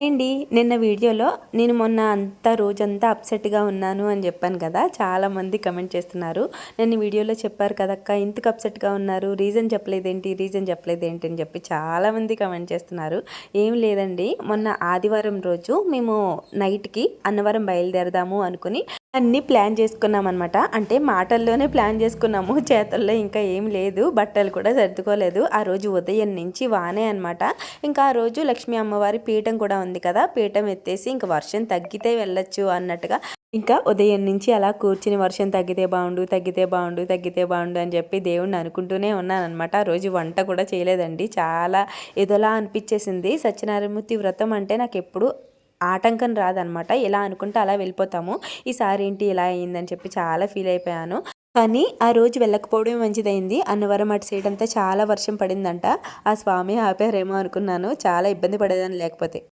అండి నిన్న వీడియోలో నేను మొన్న అంతా రోజంతా అప్సెట్గా ఉన్నాను అని చెప్పాను కదా. చాలామంది కమెంట్ చేస్తున్నారు. నేను వీడియోలో చెప్పారు కదక్క ఇంతకు అప్సెట్గా ఉన్నారు? రీజన్ చెప్పలేదేంటి? రీజన్ చెప్పలేదేంటి? అని చెప్పి చాలామంది కమెంట్ చేస్తున్నారు. ఏం లేదండి. మొన్న ఆదివారం రోజు మేము నైట్కి అన్నవరం బయలుదేరదాము అనుకుని అన్నీ ప్లాన్ చేసుకున్నాం అనమాట అంటే మాటల్లోనే ప్లాన్ చేసుకున్నాము చేతల్లో ఇంకా ఏం లేదు బట్టలు కూడా సర్దుకోలేదు. ఆ రోజు ఉదయం నుంచి వానే అనమాట ఇంకా ఆ రోజు లక్ష్మీ అమ్మవారి పీఠం కూడా ఉంది కదా పీఠం ఎత్తేసి ఇంకా వర్షం తగ్గితే వెళ్ళొచ్చు అన్నట్టుగా. ఇంకా ఉదయం నుంచి అలా కూర్చుని వర్షం తగ్గితే బాగుండు తగ్గితే బాగుండు తగ్గితే బాగుండు అని చెప్పి దేవుణ్ణి అనుకుంటూనే ఉన్నానమాట ఆ రోజు వంట కూడా చేయలేదండి. చాలా ఏదోలా అనిపించేసింది. సత్యనారాయణమూర్తి వ్రతం అంటే నాకు ఎప్పుడు ఆటంకం రాదనమాట. ఎలా అనుకుంటే అలా వెళ్ళిపోతాము. ఈసారి ఏంటి ఇలా అయిందని చెప్పి చాలా ఫీల్ అయిపోయాను. కానీ ఆ రోజు వెళ్ళకపోవడం మంచిదైంది. అన్నవరం అటు సైడ్ అంతా చాలా వర్షం పడిందంట. ఆ స్వామి ఆపారేమో అనుకున్నాను. చాలా ఇబ్బంది పడేదాన్ని లేకపోతే.